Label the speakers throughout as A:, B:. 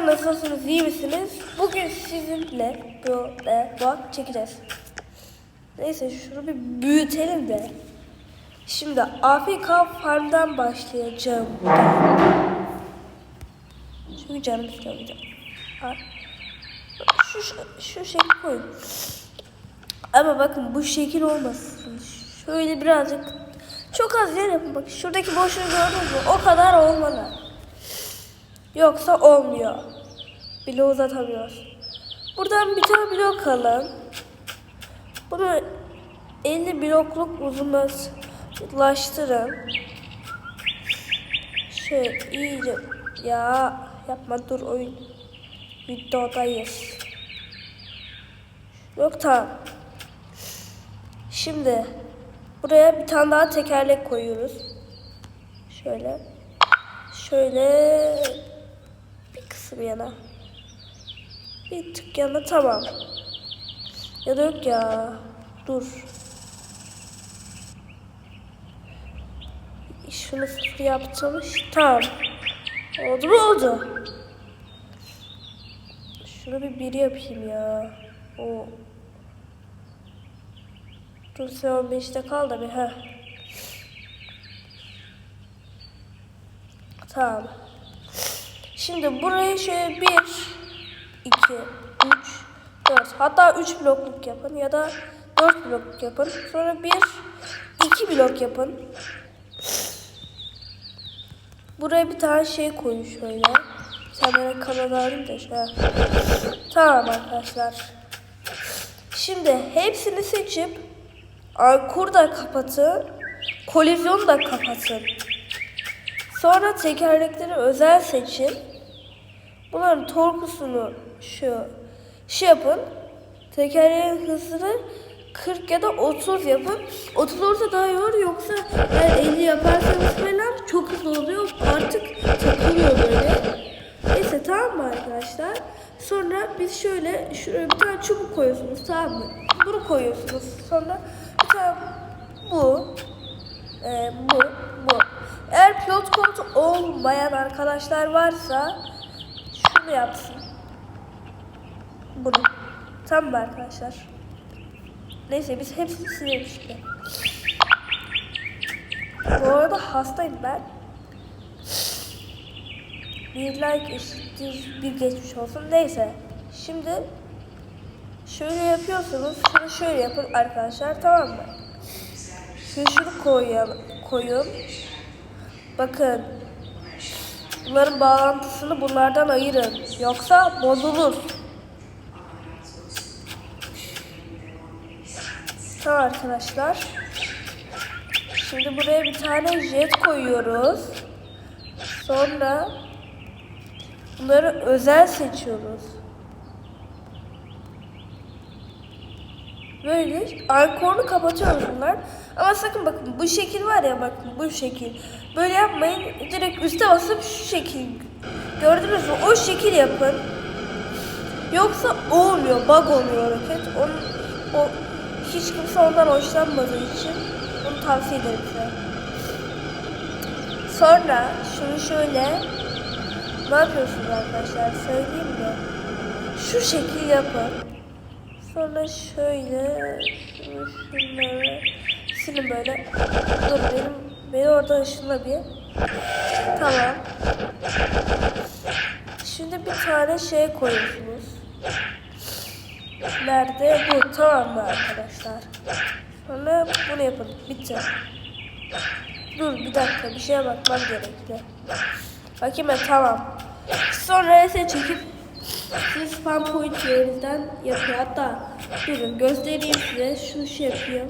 A: arkadaşlar nasılsınız iyi misiniz? Bugün sizinle böyle bak çekeceğiz. Neyse şunu bir büyütelim de. Şimdi AFK Farm'dan başlayacağım. Çünkü canım istiyor. Şu, şu şekil koyun. Ama bakın bu şekil olmasın. Şöyle birazcık çok az yer yapın. Bak şuradaki boşluğu gördünüz mü? O kadar olmalı. Yoksa olmuyor. Bile uzatamıyoruz. Buradan bir tane blok alın. Bunu 50 blokluk uzunlaştırın. Şöyle iyice ya yapma dur oyun videodayız. Yok tamam. Şimdi buraya bir tane daha tekerlek koyuyoruz. Şöyle. Şöyle kısım yana. Bir tık yana tamam. Ya da yok ya. Dur. Şunu sıfır yaptım. Tamam. Oldu mu oldu. Şunu bir bir yapayım ya. O. Dur sen 15'te kal da bir ha. Tamam. Şimdi burayı şöyle 1, 2, 3, 4 hatta 3 blokluk yapın ya da 4 blokluk yapın. Sonra 1, 2 blok yapın. Buraya bir tane şey koyun şöyle. Sen bana kanal da şöyle. Tamam arkadaşlar. Şimdi hepsini seçip ankur da kapatın. Kolizyon da kapatın. Sonra tekerlekleri özel seçin. Bunların torkusunu şu şey yapın. Tekerleğin hızını 40 ya da 30 yapın. 30 olursa daha iyi olur yoksa eğer 50 yaparsanız falan çok hızlı oluyor. Artık takılıyor böyle. Neyse tamam mı arkadaşlar? Sonra biz şöyle şuraya bir tane çubuk koyuyorsunuz tamam mı? Bunu koyuyorsunuz. Sonra bir tane bu, e, bu, bu. Eğer pilot komutu olmayan arkadaşlar varsa şunu yapsın. Bunu. Tamam mı arkadaşlar? Neyse biz hepsini silelim işte. Bu arada hastayım ben. Bir like eşittir bir geçmiş olsun. Neyse. Şimdi şöyle yapıyorsunuz. Şunu şöyle yapın arkadaşlar tamam mı? Şimdi şunu koyalım, koyun. Bakın. Bunların bağlantısını bunlardan ayırın. Yoksa bozulur. Tamam arkadaşlar. Şimdi buraya bir tane jet koyuyoruz. Sonra bunları özel seçiyoruz. Böyle ankorunu kapatıyoruz bunlar. Ama sakın bakın bu şekil var ya bakın bu şekil. Böyle yapmayın. Direkt üste basıp şu şekil. Gördünüz mü? O şekil yapın. Yoksa olmuyor. Bug oluyor roket. Onun, o, hiç kimse ondan hoşlanmadığı için bunu tavsiye ederim size. Sonra şunu şöyle ne yapıyorsunuz arkadaşlar söyleyeyim mi? Şu şekil yapın. Sonra şöyle şunları silin böyle. Dur benim beni orada ışınla bir. Tamam. Şimdi bir tane şey koyuyorsunuz. Nerede? Bu. Tamam mı arkadaşlar? Sonra bunu yapın. Bitti. Dur bir dakika. Bir şeye bakmam gerekli. Bakayım ben tamam. Sonra reset çekip siz spam point yerinden yapıyor. Hatta durun göstereyim size. Şunu şey yapayım.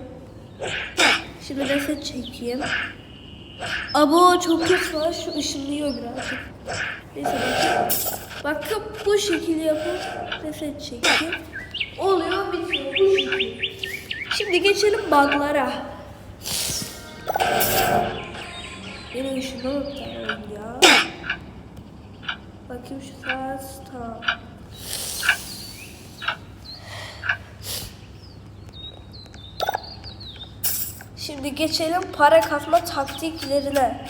A: Şimdi reset çekeyim. Abo çok kötü var. Şu ışınlıyor birazcık. Neyse bakın. Bakın bu şekilde yapıp reset çekeyim. Oluyor bitiyor bu şekilde. Şimdi geçelim bug'lara. Beni ışınlamak da oldu ya. Bakayım şu saat tamam. Şimdi geçelim para kasma taktiklerine.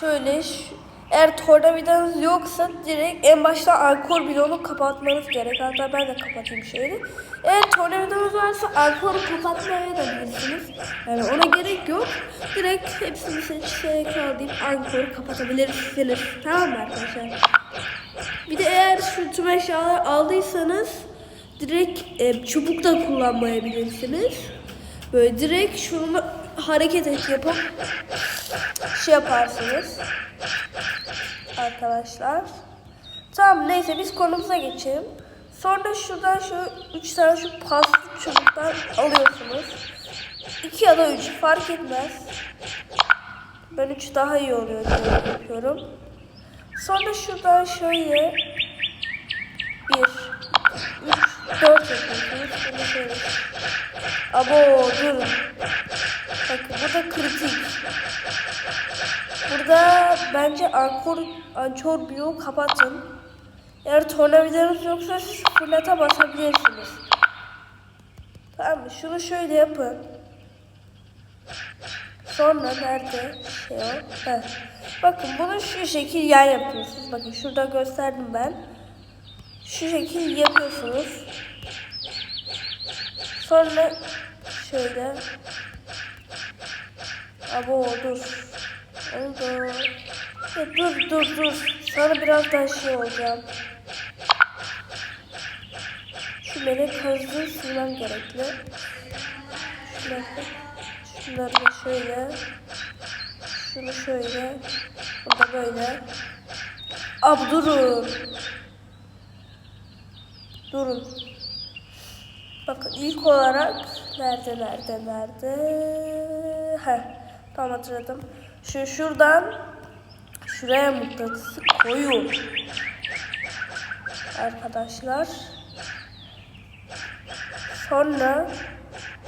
A: şöyle eğer tornavidanız yoksa direkt en başta alkol bloğunu kapatmanız gerek. Hatta ben de kapatayım şöyle. Eğer tornavidanız varsa alkolü kapatmaya da bilirsiniz. Yani ona gerek yok. Direkt hepsini seçerek deyip alkolü kapatabilirsiniz. Tamam mı arkadaşlar? Bir de eğer şu tüm eşyaları aldıysanız direkt e, çubuk da kullanmayabilirsiniz. Böyle direkt şunu hareket et yapıp şey yaparsınız. Arkadaşlar. Tamam neyse biz konumuza geçelim. Sonra şuradan şu üç tane şu paslı çubuktan alıyorsunuz. İki ya da üç fark etmez. Ben üç daha iyi oluyor diye yapıyorum. Sonra şuradan şöyle dört yapıyorsunuz. Abo durun. Bakın bu da kritik. Burada bence ankor, ankor bloğu kapatın. Eğer tornavidanız yoksa siz fırlata basabilirsiniz. Tamam mı? Şunu şöyle yapın. Sonra nerede şey. Bakın bunu şu şekil yan yapıyorsunuz. Bakın şurada gösterdim ben. Şu şekil yapıyorsunuz. Sonra şöyle. Abo dur. Oldu. Ya dur dur dur. Sana biraz daha şey olacağım. Şu melek kazdığı silmem gerekli. Şunları, şunları da şöyle. Şunu şöyle. Bunu da böyle. Abi durun. Durun. Bakın ilk olarak nerede nerede nerede? Heh, tamam hatırladım. Şu şuradan şuraya mıknatısı koyun. Arkadaşlar. Sonra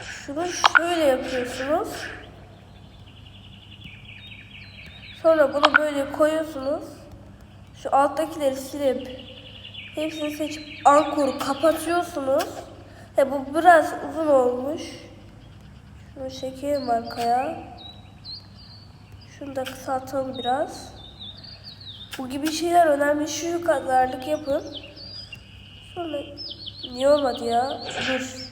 A: şunu şöyle yapıyorsunuz. Sonra bunu böyle koyuyorsunuz. Şu alttakileri silip hepsini seçip ankoru kapatıyorsunuz. He bu biraz uzun olmuş. Şunu çekeyim arkaya. Şunu da kısaltalım biraz. Bu gibi şeyler önemli. Şu kadarlık yapın. Sonra niye olmadı ya? Dur.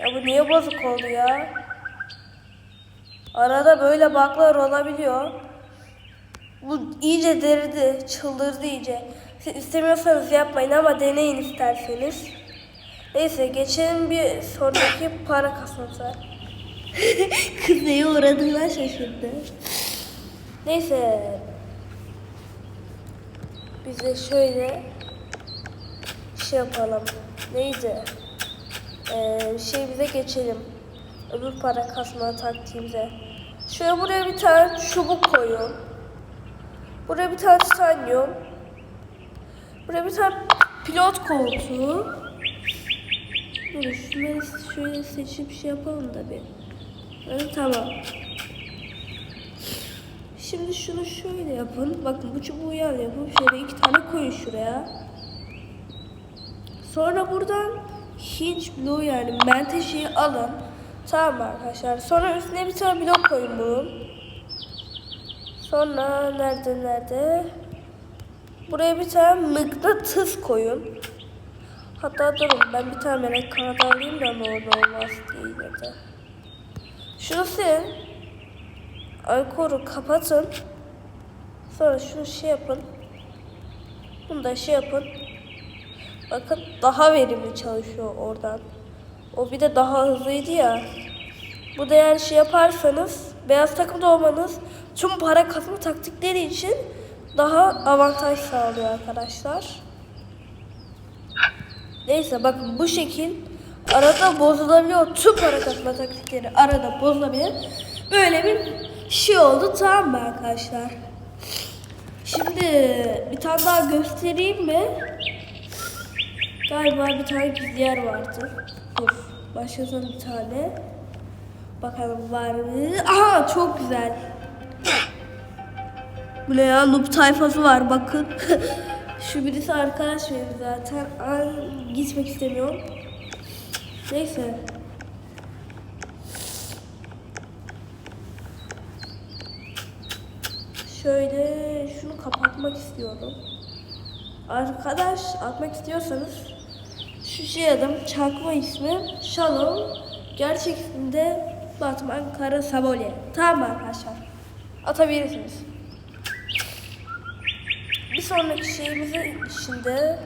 A: Ya bu niye bozuk oldu ya? Arada böyle baklar olabiliyor. Bu iyice deridi, çıldırdı iyice. Siz istemiyorsanız yapmayın ama deneyin isterseniz. Neyse geçelim bir sonraki para kasmamıza. Kız neye uğradığına şaşırdı. Neyse. Biz de şöyle şey yapalım. Neydi? Ee, şeyimize geçelim. Öbür para kasma taktiğimize. Şöyle buraya bir tane çubuk koyun. Buraya bir tane titanyum. Buraya bir tane pilot koltuğu. Dur şunları şöyle seçip şey yapalım da bir. Evet, tamam. Şimdi şunu şöyle yapın. Bakın bu çubuğu yan yapın. Şöyle iki tane koyun şuraya. Sonra buradan hinge blue yani menteşeyi alın. Tamam arkadaşlar. Sonra üstüne bir tane blok koyun bunun. Sonra nerede nerede? Buraya bir tane mıknatıs koyun. Hatta durun ben bir tane melek kanadı alayım da ne olur olmaz diye yine de. Şunu silin. Ankoru kapatın. Sonra şunu şey yapın. Bunu da şey yapın. Bakın daha verimli çalışıyor oradan. O bir de daha hızlıydı ya. Bu değer şey yaparsanız beyaz takımda olmanız tüm para kasma taktikleri için daha avantaj sağlıyor arkadaşlar. Neyse bakın bu şekil arada bozulabiliyor. Tüm para kasma taktikleri arada bozulabilir. Böyle bir şey oldu tamam mı arkadaşlar? Şimdi bir tane daha göstereyim mi? Galiba bir tane yer vardı. Dur. Başlasın bir tane. Bakalım var mı? Aha çok güzel. Bu ne ya? Noob tayfası var bakın. Şu birisi arkadaş benim zaten. Ay, gitmek istemiyorum. Neyse. Şöyle şunu kapatmak istiyorum. Arkadaş atmak istiyorsanız şu şey adım çakma ismi Shalom. Gerçek ismi Batman Kara Sabolye. Tamam arkadaşlar? Atabilirsiniz. Bir sonraki şeyimizin içinde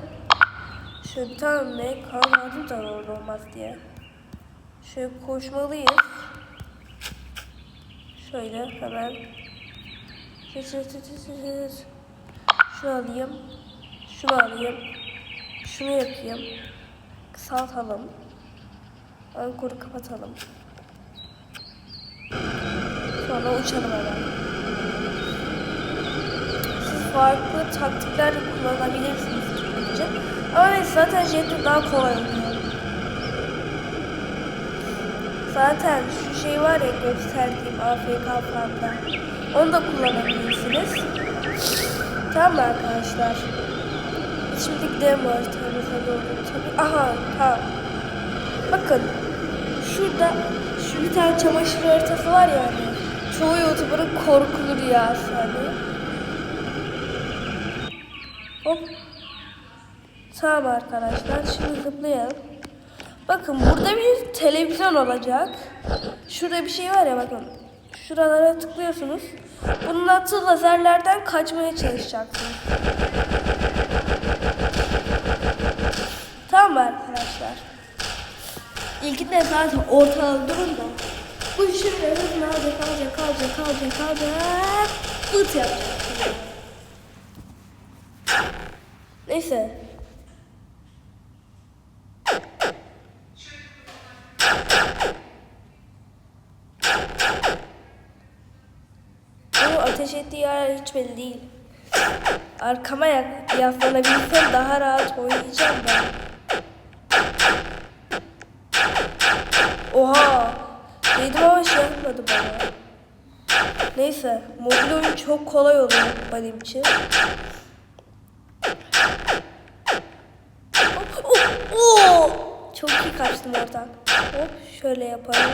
A: şöyle bir tane kan da orada olmaz diye. Şöyle koşmalıyız. Şöyle hemen. Şunu alayım. Şunu alayım. Şunu yapayım. Kısaltalım. Ankoru kapatalım. Sonra uçalım hemen. Siz farklı taktikler kullanabilirsiniz için. Ama neyse zaten jetle daha kolay oluyor. Zaten şu şey var ya gösterdiğim AFK farmda. Onu da kullanabilirsiniz. Tamam arkadaşlar? Şimdi gidelim. Tabii. Aha tamam. Bakın. Şurada şu bir tane çamaşır haritası var ya hani. Çoğu YouTuber'ın korkulu rüyası hani. Hop. Tamam arkadaşlar. Şimdi zıplayalım. Bakın burada bir televizyon olacak. Şurada bir şey var ya bakın. Şuralara tıklıyorsunuz. Bunun attığı lazerlerden kaçmaya çalışacaksınız. Mı arkadaşlar? İlkinde zaten ortada durun da. Bu şöyle hızlı alacak, alacak, alacak, alacak, alacak. Bıt yapacak. Neyse. Bu ateş ettiği yer hiç belli değil. Arkama yaslanabilsem daha rahat oynayacağım ben. Oha! Dedim ama şey yapmadı bana. Neyse, mobil oyun çok kolay oluyor benim için. Oh! Çok iyi kaçtım oradan. Hop, şöyle yapalım.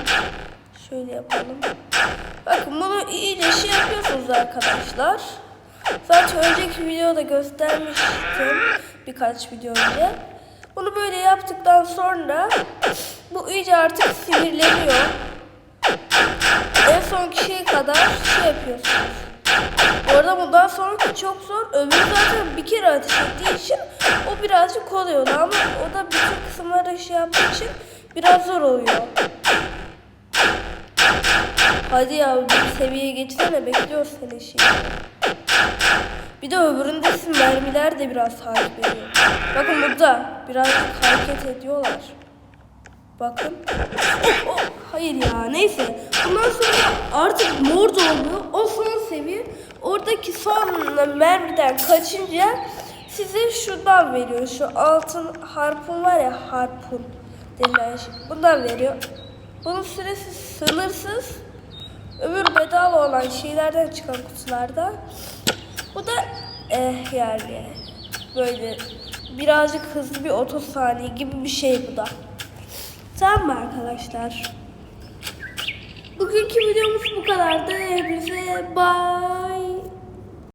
A: Şöyle yapalım. Bakın bunu iyice şey yapıyorsunuz arkadaşlar. Zaten önceki videoda göstermiştim birkaç video önce. Bunu böyle yaptıktan sonra bu iyice artık sinirleniyor. En son kişiye kadar şey yapıyorsunuz. Bu arada bundan sonraki çok zor. Öbürü zaten bir kere ateş ettiği için o birazcık kolay oluyor ama o da bütün kısımları şey yaptığı için biraz zor oluyor. Hadi ya bir seviyeye geçsene bekliyor seni şey. Bir de öbüründe sizin mermiler de biraz takip ediyor. Bakın burada birazcık hareket ediyorlar. Bakın. Oh, oh, hayır ya neyse. Bundan sonra artık mor oluyor. O son seviye. Oradaki son mermiden kaçınca size şundan veriyor. Şu altın harpun var ya harpun denilen şey. Bundan veriyor. Bunun süresi sınırsız. Öbür bedava olan şeylerden çıkan kutularda. Bu da eh yani böyle birazcık hızlı bir 30 saniye gibi bir şey bu da. Tamam mı arkadaşlar? Bugünkü videomuz bu kadardı. Hepinize bye.